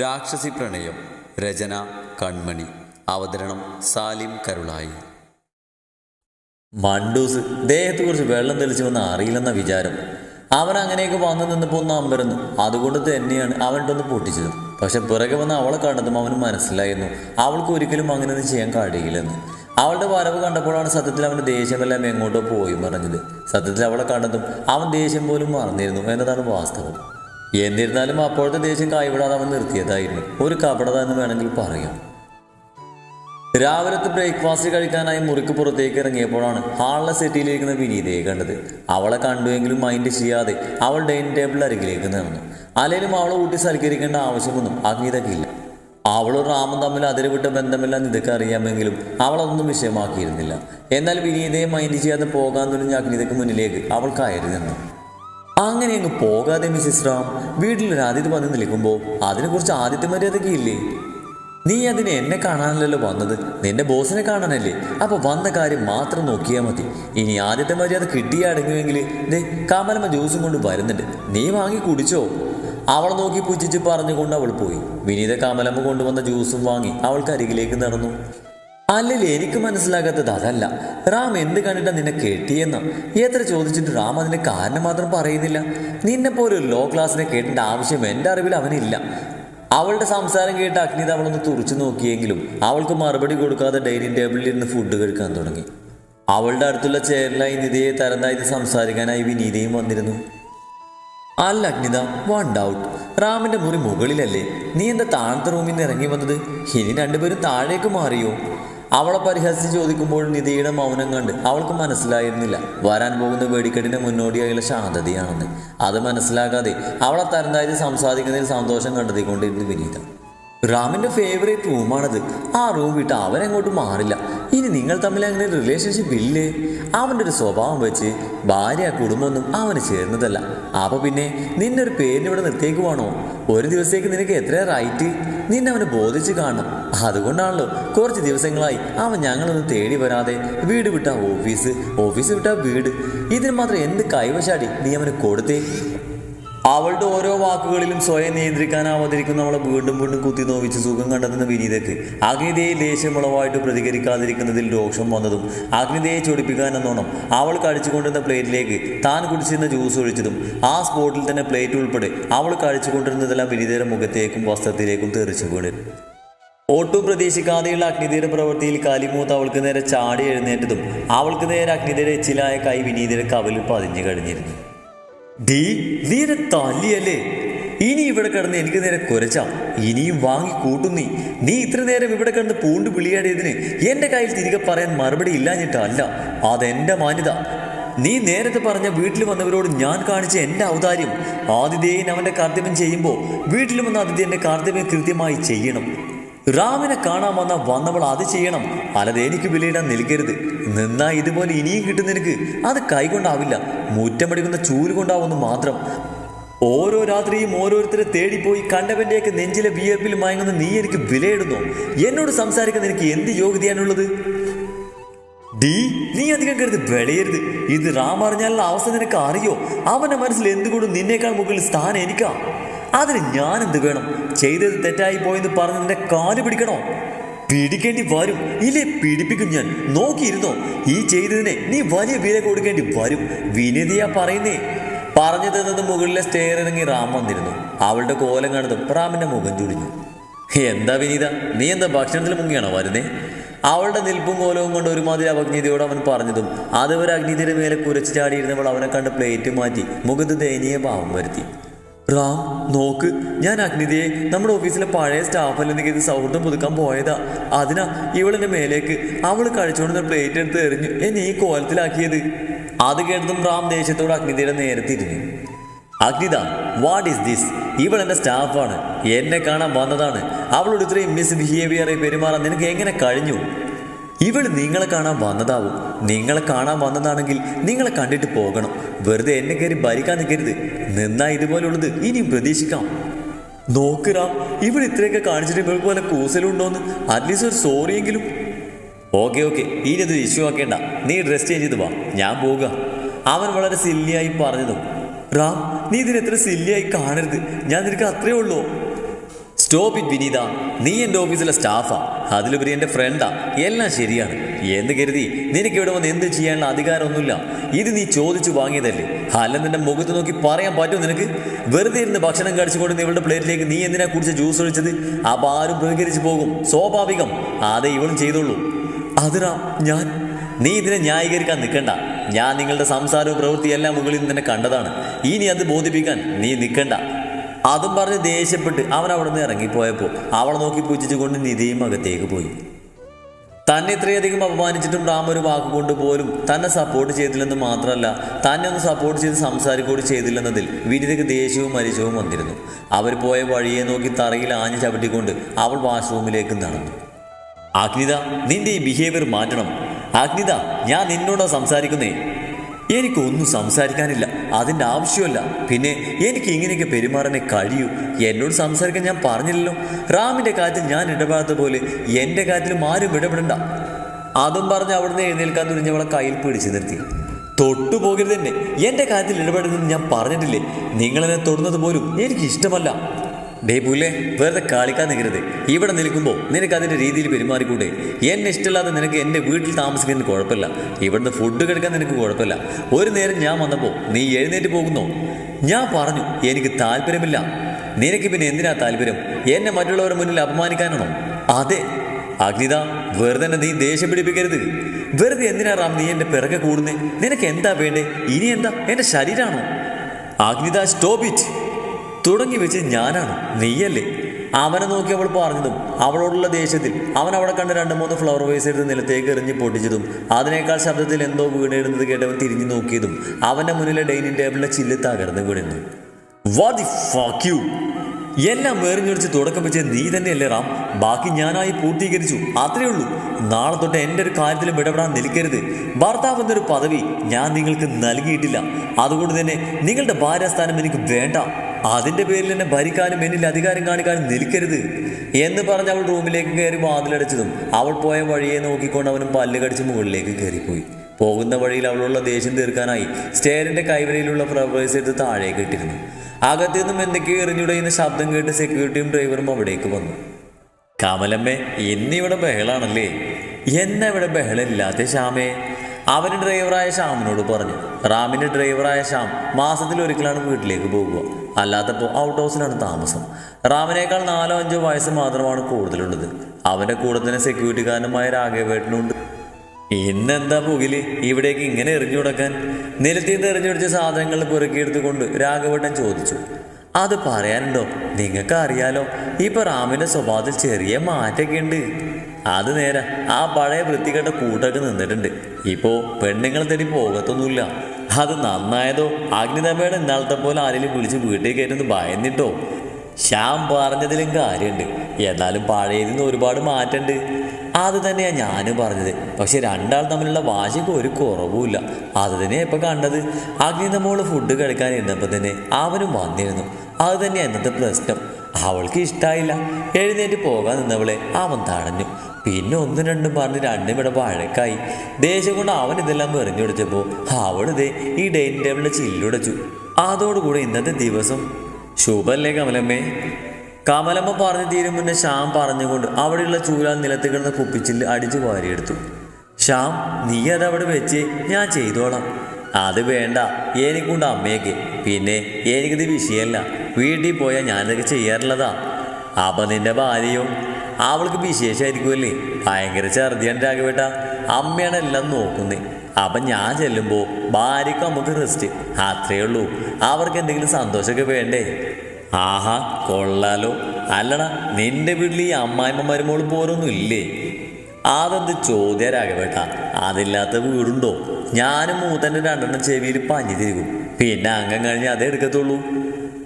രാക്ഷസി പ്രണയം രചന കൺമണി അവതരണം സാലിം കരുളായി. മണ്ടൂസ് ദേഹത്തെ കുറിച്ച് വെള്ളം തെളിച്ചു വന്ന് അറിയില്ലെന്ന വിചാരം. അവൻ അങ്ങനെയൊക്കെ വന്നു നിന്നപ്പോൾ ഒന്ന് അമ്പരന്നു. അതുകൊണ്ട് തന്നെയാണ് അവന്റെ പൊട്ടിച്ചത്. പക്ഷെ പിറകെ വന്ന് അവളെ കണ്ടതും അവന് മനസ്സിലായിരുന്നു. അവൾക്ക് ഒരിക്കലും അങ്ങനെയൊന്നും ചെയ്യാൻ കഴിയില്ലെന്ന്. അവളുടെ വരവ് കണ്ടപ്പോഴാണ് സത്യത്തിൽ അവന്റെ ദേഷ്യമെല്ലാം എങ്ങോട്ടോ പോയി പറഞ്ഞത് സത്യത്തിൽ അവളെ കണ്ടതും അവൻ ദേഷ്യം പോലും മറന്നിരുന്നു എന്നതാണ് വാസ്തവം. എന്നിരുന്നാലും അപ്പോഴത്തെ ദേഷ്യം കൈവിടാതെ അവൻ നിർത്തിയതായിരുന്നു. ഒരു കപടത എന്ന് വേണമെങ്കിൽ പറയാം. രാവിലത്തെ ബ്രേക്ക്ഫാസ്റ്റ് കഴിക്കാനായി മുറിക്ക് പുറത്തേക്ക് ഇറങ്ങിയപ്പോഴാണ് ഹാളിലെ സെറ്റിയിലിരിക്കുന്ന വിനീതയെ കണ്ടത്. അവളെ കണ്ടുവെങ്കിലും മൈൻഡ് ചെയ്യാതെ അവൾ ഡൈനിങ് ടേബിളിൽ അരികിലേക്ക് നടന്നു. അല്ലെങ്കിലും അവളെ ഊട്ടി സൽക്കരിക്കേണ്ട ആവശ്യമൊന്നും അഗ്നിതയ്ക്കില്ല അവളും റാമും തമ്മിൽ അതിരുവിട്ട ബന്ധമില്ലെന്ന് നിതക്ക് അറിയാമെങ്കിലും അവളതൊന്നും വിഷയമാക്കിയിരുന്നില്ല. എന്നാൽ വിനീതയെ മൈൻഡ് ചെയ്യാതെ പോകാൻ തുനിഞ്ഞ അഗ്നിതയ്ക്ക് മുന്നിലേക്ക് അവൾ കയറി നിന്നു. അങ്ങനെ അങ്ങ് പോകാതെ മിസ്സിസ് റാം. ഒരു അതിഥി വന്ന് നിൽക്കുമ്പോൾ അതിനെക്കുറിച്ച് ആദ്യത്തെ മര്യാദയ്ക്ക് ഇല്ലേ? നീ അതിനെ എന്നെ കാണാനല്ലല്ലോ വന്നത്. നിന്റെ ബോസിനെ കാണാനല്ലേ. അപ്പോൾ വന്ന കാര്യം മാത്രം നോക്കിയാൽ മതി. ഇനി ആദ്യത്തെ മര്യാദ കിട്ടിയേ അടങ്ങുമെങ്കിൽ ദേ കാമലമ്മ ജ്യൂസും കൊണ്ട് വരുന്നുണ്ട്. നീ വാങ്ങി കുടിച്ചോ? അവളെ നോക്കി പുച്ഛിച്ച് പറഞ്ഞുകൊണ്ട് അവൾ പോയി. വിനീത കാമലമ്മ കൊണ്ടുവന്ന ജ്യൂസും വാങ്ങി അവൾക്ക് അരികിലേക്ക് നടന്നു. അല്ലല്ലേ എനിക്ക് മനസ്സിലാകാത്തത് അതല്ല. റാം എന്ത് കണ്ടിട്ടാ നിന്നെ കെട്ടിയെന്ന? എത്ര ചോദിച്ചിട്ട് റാം അതിന് കാരണം മാത്രം പറയുന്നില്ല. നിന്നെ പോലെ ലോ ക്ലാസ്സിനെ കേട്ടേണ്ട ആവശ്യം എന്റെ അറിവിൽ അവനില്ല. അവളുടെ സംസാരം കേട്ട് അഗ്നിത അവളൊന്ന് തുറച്ചു നോക്കിയെങ്കിലും അവൾക്ക് മറുപടി കൊടുക്കാതെ ഡൈനിങ് ടേബിളിൽ ഇരുന്ന് ഫുഡ് കഴിക്കാൻ തുടങ്ങി. അവളുടെ അടുത്തുള്ള ചെയറിലായി നിധിയെ തരന്തായി സംസാരിക്കാനായി വിനീതയും വന്നിരുന്നു. അല്ല അഗ്നിത വൺ ഡൗട്ട് റാമിന്റെ മുറി മുകളിലല്ലേ? നീ എന്താ താഴത്തെ റൂമിൽ നിന്ന് ഇറങ്ങി വന്നത്? ഇനി രണ്ടുപേരും താഴേക്ക് മാറിയോ? അവളെ പരിഹസിച്ച് ചോദിക്കുമ്പോൾ നിധിയുടെ മൗനം കണ്ട് അവൾക്ക് മനസ്സിലായിരുന്നില്ല. വരാൻ പോകുന്ന വെടിക്കെട്ടിന്റെ മുന്നോടിയായുള്ള ശാന്തതയാണെന്ന്. അത് മനസ്സിലാക്കാതെ അവളെ തരംതാഴ്ച സംസാരിക്കുന്നതിൽ സന്തോഷം കണ്ടെത്തിക്കൊണ്ടിരുന്നു വിനീത. റാമിന്റെ ഫേവറേറ്റ് റൂമാണത് ആ റൂം വിട്ട് അവനെങ്ങോട്ട് മാറില്ല. ഇനി നിങ്ങൾ തമ്മിൽ അങ്ങനെ റിലേഷൻഷിപ്പ് ഇല്ലേ? അവന്റെ ഒരു സ്വഭാവം വെച്ച് ഭാര്യ കുടുംബമൊന്നും അവന് ചേർന്നതല്ല. അപ്പൊ പിന്നെ നിന്നെ ഒരു പേരിന് ഇവിടെ നിർത്തിയേക്കുവാണോ? ഒരു ദിവസത്തേക്ക് നിനക്ക് എത്ര റൈറ്റ് നിന്നെ അവനെ ബോധിച്ച് കാണണം. അതുകൊണ്ടാണല്ലോ കുറച്ച് ദിവസങ്ങളായി അവൻ ഞങ്ങളൊന്ന് തേടി വരാതെ വീട് വിട്ട ഓഫീസ് ഓഫീസ് വിട്ട വീട്. ഇതിന് മാത്രം എന്ത് കൈവശാടി നീ അവന് കൊടുത്തേ? അവളുടെ ഓരോ വാക്കുകളിലും സ്വയം നിയന്ത്രിക്കാനാവാതിരിക്കുന്ന അവളെ വീണ്ടും വീണ്ടും കുത്തി നോവിച്ച് സുഖം കണ്ടെത്തുന്ന വിനീതയ്ക്ക് അഗ്നിതയെ ദേഷ്യമുളവായിട്ട് പ്രതികരിക്കാതിരിക്കുന്നതിൽ രോഷം വന്നതും അഗ്നിതയെ ചൊടിപ്പിക്കാൻ എന്നോണം അവൾ കഴിച്ചുകൊണ്ടിരുന്ന പ്ലേറ്റിലേക്ക് താൻ കുടിച്ചിരുന്ന ജ്യൂസ് ഒഴിച്ചതും ആ സ്പോട്ടിൽ തന്നെ പ്ലേറ്റ് ഉൾപ്പെടെ അവൾ കഴിച്ചുകൊണ്ടിരുന്നതെല്ലാം വിനീതയുടെ മുഖത്തേക്കും വസ്ത്രത്തിലേക്കും തെറിച്ചു വീണിരുന്നു ഒട്ടും പ്രതീക്ഷിക്കാതെയുള്ള അഗ്നിതയുടെ പ്രവൃത്തിയിൽ കാലിമൂത്ത് അവൾക്ക് നേരെ ചാടി എഴുന്നേറ്റതും അവൾക്ക് നേരെ അഗ്നിതയുടെ എച്ചിലായ കൈ വിനീതയുടെ കവലിൽ പതിഞ്ഞു കഴിഞ്ഞിരുന്നു. ഡീ നീരെ തല്ലിയല്ലേ? ഇനി ഇവിടെ കിടന്ന് എനിക്ക് നേരെ കുരച്ച. ഇനിയും വാങ്ങി കൂട്ടും നീ ഇത്ര നേരം ഇവിടെ കിടന്ന് പൂണ്ട് വിളിയാടിയതിന് എന്റെ കയ്യിൽ തിരികെ പറയാൻ മറുപടി ഇല്ലാഞ്ഞിട്ടല്ല. അതെന്റെ മാന്യത. നീ നേരത്തെ പറഞ്ഞ വീട്ടിൽ വന്നവരോട് ഞാൻ കാണിച്ച എന്റെ ഔദാര്യം. ആതിഥേയൻ അവന്റെ കർത്തവ്യം ചെയ്യുമ്പോൾ വീട്ടിൽ വന്ന അതിഥി എന്റെ കർത്തവ്യം കൃത്യമായി ചെയ്യണം. റാമിനെ കാണാൻ വന്ന വന്നവൾ അത് ചെയ്യണം. അല്ലാതെ എനിക്ക് വിലയിടാൻ നിൽക്കരുത്. നിന്നാ ഇതുപോലെ ഇനിയും കിട്ടും നിനക്ക്. അത് കൈകൊണ്ടാവില്ല. മുറ്റമടിക്കുന്ന ചൂൽ കൊണ്ടാവുന്നു മാത്രം. ഓരോ രാത്രിയും ഓരോരുത്തരെ തേടിപ്പോയി കണ്ടവന്റെയൊക്കെ നെഞ്ചിലെ വിയർപ്പിൽ മയങ്ങുന്ന നീ എനിക്ക് വിലയിടുന്നു? എന്നോട് സംസാരിക്കാൻ നിനക്ക് എന്ത് യോഗ്യതയാണുള്ളത്? ഡീ നീ അധികം കരുത് വിളയരുത്. ഇത് റാം അറിഞ്ഞാലുള്ള അവസ്ഥ നിനക്ക് അറിയോ? അവന്റെ മനസ്സിൽ എന്തുകൊണ്ടും നിന്നേക്കാൾ മുകളിൽ സ്ഥാനം എനിക്കാ. അതിന് ഞാൻ എന്ത് വേണം? ചെയ്തത് തെറ്റായി പോയെന്ന് പറഞ്ഞ് നിന്റെ കാൽ പിടിക്കണോ? പിടിക്കേണ്ടി വരും. ഇല്ലേ പിടിപ്പിക്കും ഞാൻ. നോക്കിയിരുന്നോ? ഈ ചെയ്തതിനെ നീ വലിയ വില കൊടുക്കേണ്ടി വരും. വിനീതിയാ പറയുന്നേ. പറഞ്ഞു തന്നത് മുകളിലെ സ്റ്റെയർ ഇറങ്ങി റാം വന്നിരുന്നു. അവളുടെ കോലം കണ്ടതും റാമിന്റെ മുഖം ചുടിഞ്ഞു എന്താ വിനീത? നീ എന്താ ഭക്ഷണത്തിൽ മുങ്ങിയാണോ വരുന്നേ? അവളുടെ നിൽപ്പും കോലവും കൊണ്ട് ഒരുമാതിരി അഗ്നിതിയോട് അവൻ പറഞ്ഞതും അതുവരെ അഗ്നിതിയുടെ മേലെ കുരച്ചു ചാടിയിരുന്നവൾ അവനെ കണ്ട് പ്ലേറ്റ് മാറ്റി മുഖത്ത് ദയനീയ ഭാവം വരുത്തി. റാം നോക്ക്. ഞാൻ അഗ്നിതയെ നമ്മുടെ ഓഫീസിലെ പഴയ സ്റ്റാഫിൽ നിന്ന് ഇത് സൗഹൃദം പുതുക്കാൻ പോയതാ. അതിനാ ഇവളെന്റെ മേലേക്ക്. അവൾ കഴിച്ചുകൊണ്ട് പ്ലേറ്റ് എടുത്ത് എറിഞ്ഞു. എന്നെ ഈ കോലത്തിലാക്കിയത്. അത് കേട്ടതും റാം ദേഷ്യത്തോട് അഗ്നിതയുടെ നേരെ തിരിഞ്ഞു അഗ്നിത വാട്ട് ഈസ് ദിസ് ഇവൾ എന്റെ സ്റ്റാഫാണ്. എന്നെ കാണാൻ വന്നതാണ്. അവളോട് ഇത്രയും മിസ് ബിഹേവിയറായി പെരുമാറാൻ നിനക്ക് എങ്ങനെ കഴിഞ്ഞു? ഇവൾ നിങ്ങളെ കാണാൻ വന്നതാവും. നിങ്ങളെ കാണാൻ വന്നതാണെങ്കിൽ നിങ്ങളെ കണ്ടിട്ട് പോകണം. വെറുതെ എന്നെ കയറി ഭരിക്കാൻ നിൽക്കരുത്. നിന്നാ ഇതുപോലുള്ളത് ഇനിയും പ്രതീക്ഷിക്കാം. നോക്കുറാം ഇവൾ ഇത്രയൊക്കെ കാണിച്ചിട്ട് ഇവൾക്ക് പോലെ കൂസലുണ്ടോന്ന്? അറ്റ്ലീസ്റ്റ് ഒരു സോറിയെങ്കിലും ഓക്കെ ഓക്കെ ഇനി അത് ഇഷ്യൂ ആക്കേണ്ട. നീ ഡ്രസ് ചേഞ്ച് ചെയ്ത് വാ. ഞാൻ പോവുക. അവൻ വളരെ സില്ലിയായി പറഞ്ഞതും. റാം നീ ഇതിന് എത്ര സില്ലിയായി കാണരുത്. ഞാൻ നിനക്ക് അത്രേ ഉള്ളൂ. Stop it Vineetha. നീ എന്റെ ഓഫീസിലെ സ്റ്റാഫാ അതിലുപരി എന്റെ ഫ്രണ്ടാ എല്ലാം ശരിയാണ്. എന്ന് കരുതി നിനക്ക് ഇവിടെ വന്ന് എന്ത് ചെയ്യാനുള്ള അധികാരമൊന്നുമില്ല. ഇത് നീ ചോദിച്ചു വാങ്ങിയതല്ലേ? അല്ല നിന്റെ മുഖത്ത് നോക്കി പറയാൻ പറ്റുമോ നിനക്ക്? വെറുതെ ഇരുന്ന് ഭക്ഷണം കഴിച്ചുകൊണ്ട് ഇവളുടെ പ്ലേറ്റിലേക്ക് നീ എന്തിനാ കുടിച്ച ജ്യൂസ് ഒഴിച്ചത്? അപ്പം ആരും പ്രതികരിച്ചു പോകും. സ്വാഭാവികം. അതേ ഇവളും ചെയ്തോളൂ. അതിനാ ഞാൻ. നീ ഇതിനെ ന്യായീകരിക്കാൻ നിൽക്കണ്ട ഞാൻ നിങ്ങളുടെ സംസാരവും പ്രവൃത്തിയെല്ലാം മുകളിൽ നിന്ന് തന്നെ കണ്ടതാണ്. ഇനി അത് ബോധിപ്പിക്കാൻ നീ നിൽക്കണ്ട അതും പറഞ്ഞ് ദേഷ്യപ്പെട്ട് അവൻ അവിടെ നിന്ന് ഇറങ്ങിപ്പോയപ്പോൾ അവളെ നോക്കി പുച്ഛിച്ചുകൊണ്ട് നിധിയും അകത്തേക്ക് പോയി. തന്നെ ഇത്രയധികം അപമാനിച്ചിട്ടും റാം ഒരു വാക്കുകൊണ്ട് പോലും തന്നെ സപ്പോർട്ട് ചെയ്തില്ലെന്ന് മാത്രമല്ല തന്നെ ഒന്ന് സപ്പോർട്ട് ചെയ്ത് സംസാരിക്കൂടി ചെയ്തില്ലെന്നതിൽ വിനിതയ്ക്ക് ദേഷ്യവും മരിച്ചവും വന്നിരുന്നു. അവർ പോയ വഴിയെ നോക്കി തറയിൽ ആഞ്ഞു ചവിട്ടിക്കൊണ്ട് അവൾ വാഷ്റൂമിലേക്ക് നടന്നു. അഗ്നിത നിന്റെ ഈ ബിഹേവിയർ മാറ്റണം. അഗ്നിത ഞാൻ നിന്നോടാ സംസാരിക്കുന്നേ. എനിക്കൊന്നും സംസാരിക്കാനില്ല. അതിന്റെ ആവശ്യമല്ല. പിന്നെ എനിക്ക് ഇങ്ങനെയൊക്കെ പെരുമാറാനേ കഴിയൂ. എന്നോട് സംസാരിക്കാൻ ഞാൻ പറഞ്ഞില്ലല്ലോ. റാമിന്റെ കാര്യത്തിൽ ഞാൻ ഇടപെടാത്ത പോലെ എന്റെ കാര്യത്തിലും ആരും ഇടപെടണ്ട. അതും പറഞ്ഞ് അവിടുന്ന് എഴുന്നേൽക്കാൻ തുനിഞ്ഞവളെ കയ്യിൽ പിടിച്ചു നിർത്തി. തൊട്ടു പോകരുത് തന്നെ എന്റെ കാര്യത്തിൽ ഇടപെടുന്നതെന്ന് ഞാൻ പറഞ്ഞിട്ടില്ലേ? നിങ്ങളെന്നെ തൊടുന്നത് പോലും എനിക്ക് ഇഷ്ടമല്ല ഡേ പുല്ലേ വെറുതെ കളിക്കാൻ നിൽക്കരുത് ഇവിടെ നിൽക്കുമ്പോൾ നിനക്ക് അതിന്റെ രീതിയിൽ പെരുമാറിക്കൂടെ? എന്നെ ഇഷ്ടമില്ലാതെ നിനക്ക് എന്റെ വീട്ടിൽ താമസിക്കുന്നതിന് കുഴപ്പമില്ല. ഇവിടുന്ന് ഫുഡ് കഴിക്കാൻ നിനക്ക് കുഴപ്പമില്ല. ഒരു നേരം ഞാൻ വന്നപ്പോൾ നീ എഴുന്നേറ്റ് പോകുന്നോ? ഞാൻ പറഞ്ഞു എനിക്ക് താല്പര്യമില്ല. നിനക്ക് പിന്നെ എന്തിനാ താല്പര്യം? എന്നെ മറ്റുള്ളവരുടെ മുന്നിൽ അപമാനിക്കാനാണോ? അതെ. അഗ്നിത വെറുതെ നീ ദേഷ്യം പിടിപ്പിക്കരുത്. വെറുതെ എന്തിനാ റാം നീ എന്റെ പിറകെ കൂടുന്നേ? നിനക്ക് എന്താ വേണ്ടേ? ഇനി എന്താ? എന്റെ ശരീരമാണോ അഗ്നിത സ്റ്റോപ്പ് ഇറ്റ് തുടങ്ങി വെച്ച് ഞാനാണ്. നീയല്ലേ? അവനെ നോക്കി അവൾ പറഞ്ഞതും അവളോടുള്ള ദേഷ്യത്തിൽ. അവൻ അവിടെ കണ്ട രണ്ട് മൂന്ന് ഫ്ലവർ വേസ് എടുത്ത് നിലത്തേക്ക് എറിഞ്ഞ് പൊട്ടിച്ചതും അതിനേക്കാൾ ശബ്ദത്തിൽ എന്തോ വീണിടുന്നത് കേട്ടവൻ തിരിഞ്ഞു നോക്കിയതും അവന്റെ മുന്നിലെ ഡൈനിങ് ടേബിളിലെ ചില്ല് തകർന്ന് വീണിരുന്നു ദി ഫക്ക് യു എല്ലാം വേറിഞ്ഞൊടിച്ച് തുടക്കം വെച്ച് നീ തന്നെയല്ലേ റാം? ബാക്കി ഞാനായി പൂർത്തീകരിച്ചു. അത്രയേ ഉള്ളൂ. നാളെ തൊട്ട് എന്റെ ഒരു കാര്യത്തിലും ഇടപെടാൻ നിൽക്കരുത്. ഭർത്താവ് എന്നൊരു പദവി ഞാൻ നിങ്ങൾക്ക് നൽകിയിട്ടില്ല. അതുകൊണ്ട് തന്നെ നിങ്ങളുടെ ഭാര്യാസ്ഥാനം എനിക്ക് വേണ്ട. അതിന്റെ പേരിൽ എന്നെ ഭരിക്കാനും എന്നിൽ അധികാരം കാണിക്കാനും നിൽക്കരുത് എന്ന് പറഞ്ഞ് അവൾ റൂമിലേക്ക് കയറി വാതിലടച്ചതും അവൾ പോയ വഴിയെ നോക്കിക്കൊണ്ട് അവനും പല്ല് കടിച്ച് മുകളിലേക്ക് കയറിപ്പോയി. പോകുന്ന വഴിയിൽ അവളുള്ള ദേഷ്യം തീർക്കാനായി സ്റ്റേറിന്റെ കൈവരയിലുള്ള ഫ്ലവേഴ്സ് എടുത്ത് താഴേക്ക് ഇട്ടിരുന്നു. അകത്തു നിന്നും എന്തൊക്കെയോ എറിഞ്ഞുടയുന്ന ശബ്ദം കേട്ട് സെക്യൂരിറ്റിയും ഡ്രൈവറും അവിടേക്ക് വന്നു. കമലമ്മേ ഇന്നിവിടെ ബഹളാണല്ലേ? എന്നവിടെ ബഹളമില്ലാത്ത ശ്യാമേ? അവന് ഡ്രൈവറായ ശ്യാമിനോട് പറഞ്ഞു റാമിന്റെ ഡ്രൈവറായ ശ്യാം മാസത്തിൽ ഒരിക്കലാണ് വീട്ടിലേക്ക് പോകുക. അല്ലാത്തപ്പോൾ ഔട്ട് ഹൗസിലാണ് താമസം. റാമിനേക്കാൾ നാലോ അഞ്ചോ വയസ്സ് മാത്രമാണ് കൂടുതലുള്ളത്. അവന്റെ കൂടെ തന്നെ സെക്യൂരിറ്റിക്കാരനുമായ രാഘവേട്ടനുണ്ട്. ഇന്നെന്താ പുകിൽ? ഇവിടേക്ക് ഇങ്ങനെ എറിഞ്ഞു കൊടുക്കാൻ നിലത്തിൽ എറിഞ്ഞുപിടിച്ച സാധനങ്ങൾ പുറക്കിയെടുത്തുകൊണ്ട് രാഘവേട്ടൻ ചോദിച്ചു അത് പറയാനുണ്ടോ? നിങ്ങൾക്ക് അറിയാലോ ഇപ്പൊ റാമിന്റെ സ്വഭാവത്തിൽ ചെറിയ മാറ്റമൊക്കെ ഉണ്ട് അത് നേരെ ആ പഴയ വൃത്തികെട്ട കൂട്ടൊക്കെ നിന്നിട്ടുണ്ട്. ഇപ്പോ പെണ്ണുങ്ങളെ തേടി പോകത്തൊന്നുമില്ല. അത് നന്നായതോ? അഗ്നിതമ്മയുടെ ഇന്നാളത്തെ പോലെ ആരെങ്കിലും വിളിച്ച് വീട്ടിൽ കയറ്റുന്നത് ഭയന്നിട്ടോ? ശ്യാം പറഞ്ഞതിലും കാര്യമുണ്ട്. എന്നാലും പഴയതിൽ നിന്ന് ഒരുപാട് മാറ്റമുണ്ട്. അത് തന്നെയാണ് ഞാനും പറഞ്ഞത്. പക്ഷെ രണ്ടാൾ തമ്മിലുള്ള വാശിക്ക് ഒരു കുറവുമില്ല. അത് തന്നെയാണ് ഇപ്പം കണ്ടത്. അഗ്നിതമോൾ ഫുഡ് കഴിക്കാൻ ഇരുന്നപ്പോൾ തന്നെ അവനും വന്നിരുന്നു. അത് തന്നെയാണ് ഇന്നത്തെ പ്രശ്നം. അവൾക്ക് ഇഷ്ടമായില്ല എഴുന്നേറ്റ് പോകാൻ നിന്നവളെ അവൻ തടഞ്ഞു. പിന്നെ ഒന്നും രണ്ടും പറഞ്ഞ് രണ്ടും ഇവിടെ വഴക്കായി. ദേഷ്യം കൊണ്ട് അവൻ ഇതെല്ലാം എറിഞ്ഞുടച്ചപ്പോൾ അവളിതേ ഈ ഡൈനിങ് ടേബിളിന്റെ ചില്ലുടച്ചു അതോടുകൂടി ഇന്നത്തെ ദിവസം. ശുഭല്ലേ കമലമ്മേ? കമലമ്മ പറഞ്ഞു തീരും മുന്നേ ശ്യാം പറഞ്ഞുകൊണ്ട് അവിടെയുള്ള ചൂലാൽ നിലത്ത് കിടന്ന കുപ്പിച്ചില്ല് അടിച്ചു വാരിയെടുത്തു. ശ്യാം നീ അതവിടെ വെച്ച് ഞാൻ ചെയ്തോളാം. അത് വേണ്ട എനിക്കുണ്ട് അമ്മയൊക്കെ. പിന്നെ എനിക്കിത് വിഷയമല്ല. വീട്ടിൽ പോയാൽ ഞാനിതൊക്കെ ചെയ്യാറുള്ളതാ. അപ്പം നിന്റെ ഭാര്യയോ അവൾക്ക് വിശേഷമായിരിക്കുമല്ലേ ഭയങ്കര ഛർദിയാണ് രാഘവേട്ട. അമ്മയാണ് എല്ലാം നോക്കുന്നത് അപ്പം ഞാൻ ചെല്ലുമ്പോൾ ഭാര്യയ്ക്ക് നമുക്ക് റെസ്റ്റ് അത്രയേ ഉള്ളൂ. അവർക്ക് എന്തെങ്കിലും സന്തോഷമൊക്കെ വേണ്ടേ? ആഹാ കൊള്ളാലോ. അല്ലടാ നിന്റെ വീട്ടിൽ ഈ അമ്മായിമ്മ മരുമോൾ പോരൊന്നും ഇല്ലേ? അതെന്ത് ചോദ്യ രാഘവേട്ട. അതില്ലാത്ത വീടുണ്ടോ? ഞാനും മൂത്തന്റെ രണ്ടെണ്ണം ചെവിയിൽ പഞ്ഞി തിരികും. പിന്നെ അംഗം കഴിഞ്ഞ് അതേ എടുക്കത്തുള്ളൂ.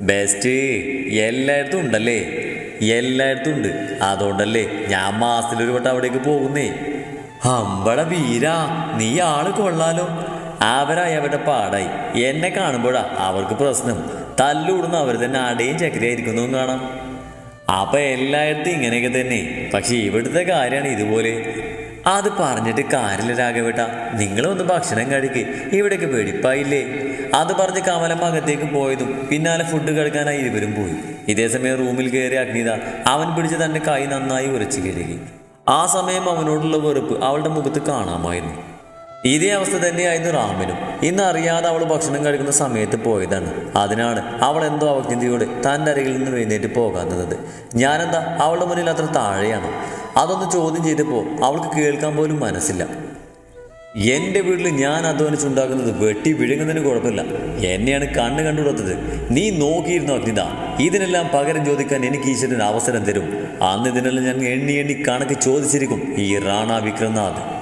ബെസ്റ്റ്. എല്ലായിടത്തും ഉണ്ടല്ലേ? എല്ലായിടത്തും ഉണ്ട്. അതുകൊണ്ടല്ലേ ഞാൻ മാസത്തിലൊരു വട്ടം അവിടേക്ക് പോകുന്നേ. അമ്പട വീരാ നീ ആൾ കൊള്ളാലോ. അവരായി അവരുടെ പാടായി. എന്നെ കാണുമ്പോഴാ അവർക്ക് പ്രശ്നം. തല്ലൂടുന്ന അവർ തന്നെ അടയും ചക്കരയായിരിക്കുന്നതും കാണാം. അപ്പൊ എല്ലായിടത്തും ഇങ്ങനെയൊക്കെ തന്നെ. പക്ഷെ ഇവിടുത്തെ കാര്യമാണ് ഇതുപോലെ. അത് പറഞ്ഞിട്ട് കാര്യമില്ല രാഘവേട്ട. നിങ്ങളൊന്ന് ഭക്ഷണം കഴിക്ക്. ഇവിടേക്ക് വെടിപ്പായില്ലേ? അത് പറഞ്ഞ് കമലം അകത്തേക്ക് പോയതും പിന്നാലെ ഫുഡ് കഴിക്കാനായി ഇരുവരും പോയി. ഇതേ ഇതേസമയം റൂമിൽ കയറി അഗ്നിത അവൻ പിടിച്ച് തന്റെ കൈ നന്നായി ഉരച്ചു കഴുകി. ആ സമയം അവനോടുള്ള വെറുപ്പ് അവളുടെ മുഖത്ത് കാണാമായിരുന്നു. ഇതേ അവസ്ഥ തന്നെയായിരുന്നു റാമിനും. ഇന്ന് അറിയാതെ അവൾ ഭക്ഷണം കഴിക്കുന്ന സമയത്ത് പോയതാണ്. അതിനാണ് അവൾ എന്തോ അവജ്ഞതയോട് തന്റെ അരികിൽ നിന്ന് എഴുന്നേറ്റ് പോകാത്തത്. ഞാനെന്താ അവളുടെ മുന്നിൽ അത്ര താഴെയാണ്? അതൊന്ന് ചോദ്യം ചെയ്തപ്പോൾ അവൾക്ക് കേൾക്കാൻ പോലും മനസ്സില്ല. എന്റെ വീട്ടിൽ ഞാൻ അധ്വാനിച്ചുണ്ടാക്കുന്നത് വെട്ടി വിഴുങ്ങുന്നതിന് കുഴപ്പമില്ല. എന്നെയാണ് കണ്ണ് കണ്ടുകൊടുത്തത്. നീ നോക്കിയിരുന്നു അഗ്നിത ഇതിനെല്ലാം പകരം ചോദിക്കാൻ എനിക്ക് ഈശ്വരൻ അവസരം തരും. അന്ന് ഇതിനെല്ലാം ഞാൻ എണ്ണി എണ്ണി കണക്ക് ചോദിച്ചിരിക്കും ഈ റാണ വിക്രംനാഥ്.